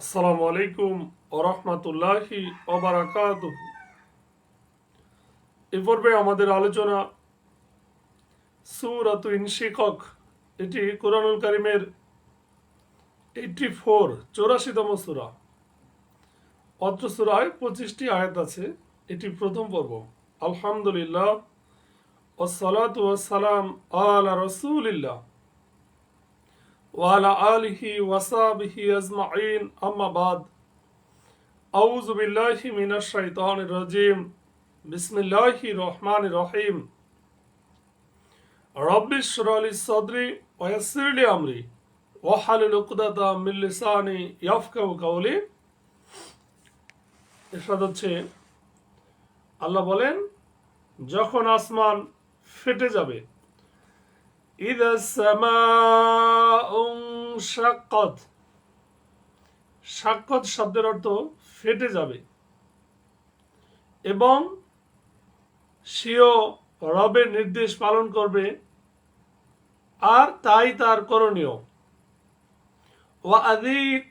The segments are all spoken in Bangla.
আসসালামু আলাইকুম ওরহমতুল্লাহি ওবারাকাত এ পর্বে আমাদের আলোচনা সুরাত ইনশিকক, এটি কোরআনুল কারিমের এইটি ফোর চৌরাশিতম সুরা। অত্র সুরায় পঁচিশটি আয়াত আছে, এটি প্রথম পর্ব। আলহামদুলিল্লাহ ওসালাত ওয়াসালাম আলা রসুলিল্লাহ। ওয়ালা আলহি ওয়াসাবিহি আজমাইন। আম্মাবাদ আউজ বিল্লাহি মিনাশ শাইতান রাজিম। বিসমিল্লাহি রহমান রহিম। রব্বিশ রলি সদরি ওয়াসিরলি আমরি। ওয়াহালুল উকদাতা মিন লিসানি ইয়াফকাহু কাওলি। ইরশাদ হচ্ছে, আল্লাহ বলেন, যখন আসমান ফেটে যাবে إذا السماء انشقت সাক্ষত শব্দের অর্থ ফেটে যাবে এবং সেও রবের নির্দেশ পালন করবে আর তাই তার করণীয় ও আদিত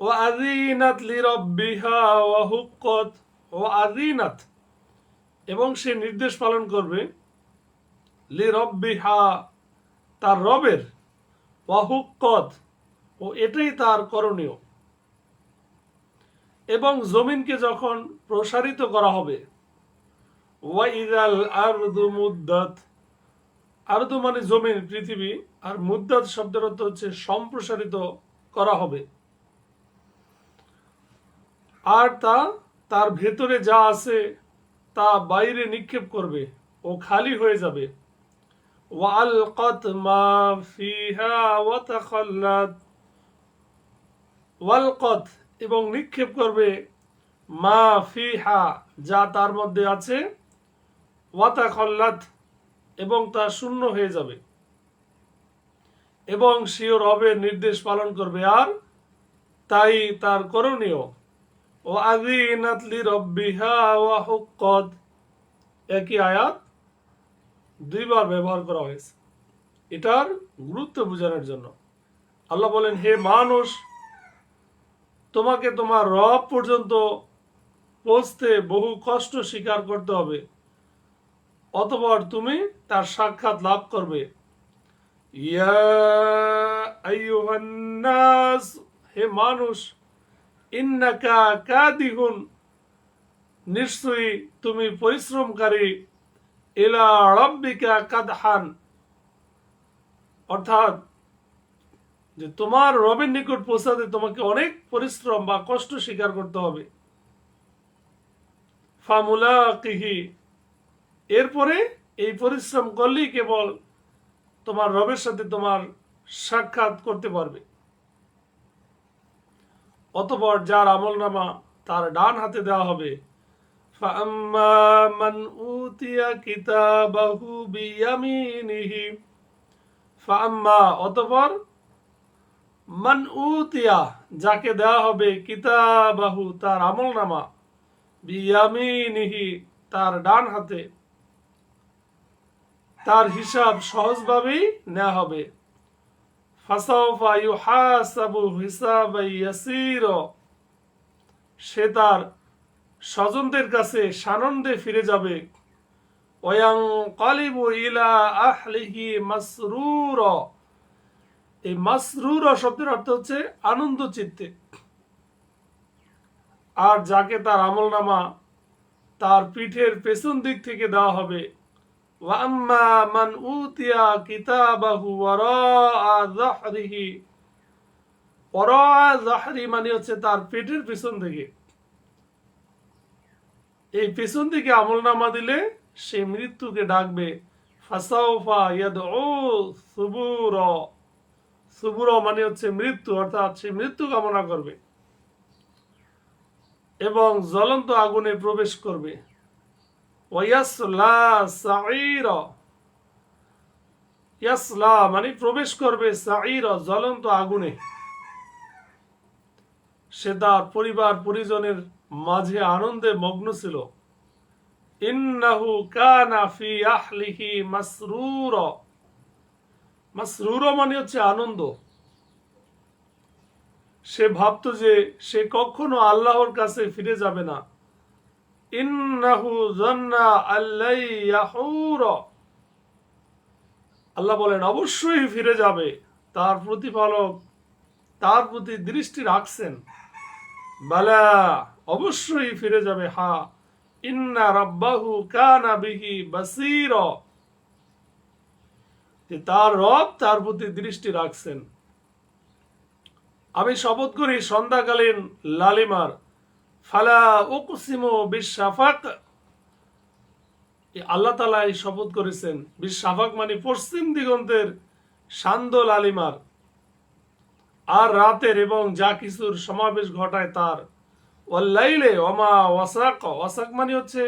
ও আদিনাত লিরব্বিহা ওয়া হুক্কত ও আদিনাত এবং সে নির্দেশ পালন করবে লি রব্বিহা তার রবের ওয়াহুকত ও এটাই তার করণীয়। এবং জমিনকে যখন প্রসারিত করা হবে, ওয়াইদাল আরদু মুদ্দাত, আরদু মানে জমিন, পৃথিবী, আর মুদ্দাত শব্দের অর্থ হচ্ছে সম্প্রসারিত করা হবে। আর তা, তার ভেতরে যা আছে, তা বাইরে নিক্ষেপ করবে ও খালি হয়ে যাবে। وألقت ما فيها وتخلت ওয়ালকত এবং নিক্ষেপ করবে মা ফিহা যা তার মধ্যে আছে ওয়াতা খল্লাত এবং তা শূন্য হয়ে যাবে এবং সিও রবের নির্দেশ পালন করবে আর তাই তার করণীয় ও আদি নাতলি রব্বিহা ওয়া হুক্কত একই আয়াত দুইবার ব্যবহার করা হয়েছে। এটার গুরুত্ব বোঝানোর জন্য। আল্লাহ বলেন, হে মানুষ, তোমাকে তোমার রব পর্যন্ত পৌঁছতে বহু কষ্ট স্বীকার করতে হবে। অতপর তুমি তার সাক্ষাৎ লাভ করবে। হে মানুষ, ইন্নাকা কাদিহুন, নিশ্চয়ই তুমি পরিশ্রমকারী ইলা অর্থাৎ, যে তোমার রবের নিকট পৌঁছাতে তোমাকে অনেক পরিশ্রম বা কষ্ট স্বীকার করতে হবে। ফামুলা কিহি এরপরে এই পরিশ্রম করলেই কেবল তোমার রবের সাথে তোমার সাক্ষাৎ করতে পারবে। অতপর যার আমল নামা তার ডান হাতে দেওয়া হবে فأما من أوتي كتابه بيمينه فأما অতঃপর মান উতিয়া যাকে দেওয়া হবে কিতাবাহু তার আমল নামা বিয়ামিনিহি তার ডান হাতে তার হিসাব সহজভাবেই নেওয়া হবে ফাসাউফা ইউহাসাবু হিসাবাই ইয়াসীরা সে তার স্বজনদের কাছে সানন্দে ফিরে যাবে। ওয়াং কালিবু ইলা আহলিহি মাসরুর। এই মাসরুর শব্দের অর্থ হচ্ছে আনন্দ চিত্তে। আর যাকে তার আমল নামা তার পিঠের পেছন দিক থেকে দেওয়া হবে। ওয়াম্মা মান উতিয়া কিতাবাহু ওয়ারা জাহরিহি ওয়ারা জাহরি মানে হচ্ছে তার পেটের পেছন থেকে এই পেছন দিকে আমল নামা দিলে সে মৃত্যুকে ডাকবে সুবুর। মানে হচ্ছে মৃত্যু, অর্থাৎ সে মৃত্যু কামনা করবে এবং জ্বলন্ত আগুনে প্রবেশ করবে। মানে প্রবেশ করবে জ্বলন্ত আগুনে। সে তার পরিবার, পরিজনের মাঝে আনন্দে মগ্ন ছিল। ইন্নাহু কানা আহলিহি মাসরুর। মাসরুর মানে হচ্ছে আনন্দ। সে ভাবতো যে সে কখনো আল্লাহর কাছে ফিরে যাবে না। ইন্নাহু জান্না আল্লাই ইয়াহুর আল্লাহ বলেন, অবশ্যই ফিরে যাবে। তার প্রতিপালক তার প্রতি দৃষ্টি রাখছেন। বালা অবশ্যই ফিরে যাবে। হা, ইন্না রাব্বাহু কানা বিহি বাসীর। যে তার রব তার প্রতি দৃষ্টি রাখছেন। আমি শপথ করি সন্ধ্যাকালীন লালিমার, ফালা উকসিমু বিশাফাক আল্লাহ তালা এই শপথ করেছেন বিশাফাক মানে পশ্চিম দিগন্তের সান্দ লালিমার। আর রাতের এবং যা কিছুর সমাবেশ ঘটায় তার। ওয়াল্লাইলে অমা ওয়াসাক ওয়াসাক মানে হচ্ছে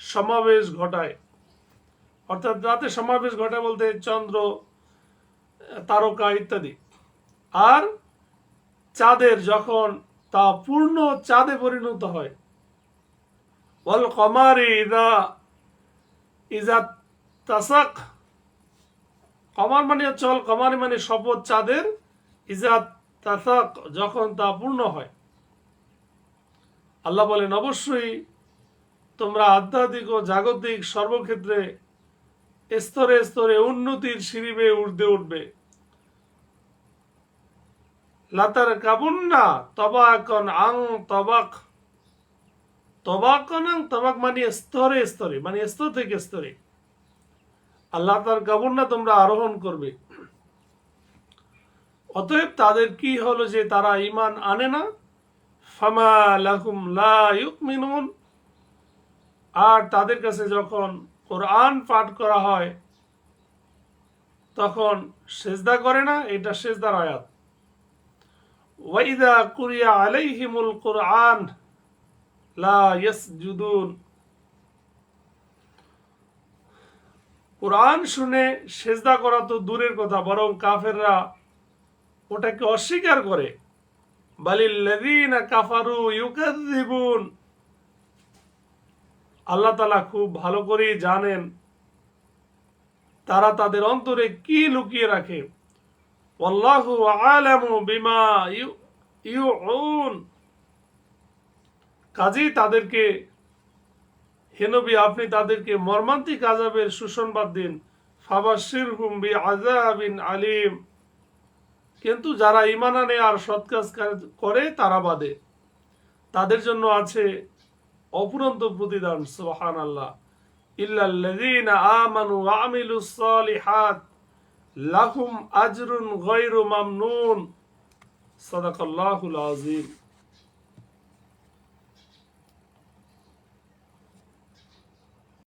সমাবেশ ঘটায়। অর্থাৎ রাতে সমাবেশ ঘটায় বলতে চন্দ্র, তারকা ইত্যাদি। আর চাঁদের যখন তা পূর্ণ চাঁদে পরিণত হয় ওয়াল কমারি ইদা ইজা তাসাক। কমার মানে হচ্ছে ওয়াল কমারি মানে শপথ চাঁদের ইজা তাসাক, যখন তা পূর্ণ হয়। আল্লাহ বলেন, অবশ্যই তোমরা আধ্যাত্মিক ও জাগতিক সর্বক্ষেত্রে স্তরে স্তরে উন্নতির সিঁড়ি বেয়ে উঠতে উঠবে। লাতার কাবুন্না তবাকন আং তবাক, তবাকন আং তবাক মানে স্তরে স্তরে মানে স্তর থেকে স্তরে। আল্লাহ তার কাবুন্না তোমরা আরোহণ করবে। অতএব তাদের কি হলো যে তারা ইমান আনে না? ফামা লাহুম লা ইউমিনুন আর তাদের কাছে যখন কোরআন পাঠ করা হয়, তখন সেজদা করে না, এটা সেজদার আয়াত। ওয়াইদা কুরিয়া আলাইহিমুল কোরআন লা ইয়াসজুদুন। কোরআন শুনে সেজদা করা তো দূরের কথা, বরং কাফেররা ওটাকে অস্বীকার করে। বালিল্লাযীনা কাফারু ইউকাযযিবুন আল্লাহ তালা খুব ভালো করেই জানেন তারা তাদের অন্তরে কি লুকিয়ে রাখে। ওয়াল্লাহু আলামু বিমা ইউউন। কাজেই তাদেরকে হেনবি আপনি তাদেরকে মর্মান্তিক আজাবের সুসংবাদ দিন। ফাবাশির হুম বি আজাবিন আলিম। কিন্তু যারা ইমান আনে আর সৎ কাজ করে তারা বাদে। তাদের জন্য আছে অপুরন্ত প্রতিদান সোহান আল্লাহ ইল্লাল্লাযীনা আমানু ওয়া আমিলুস সালিহাত, লাহুম আজরুন গায়রু মামনুন। সাদাকাল্লাহুল আযীম।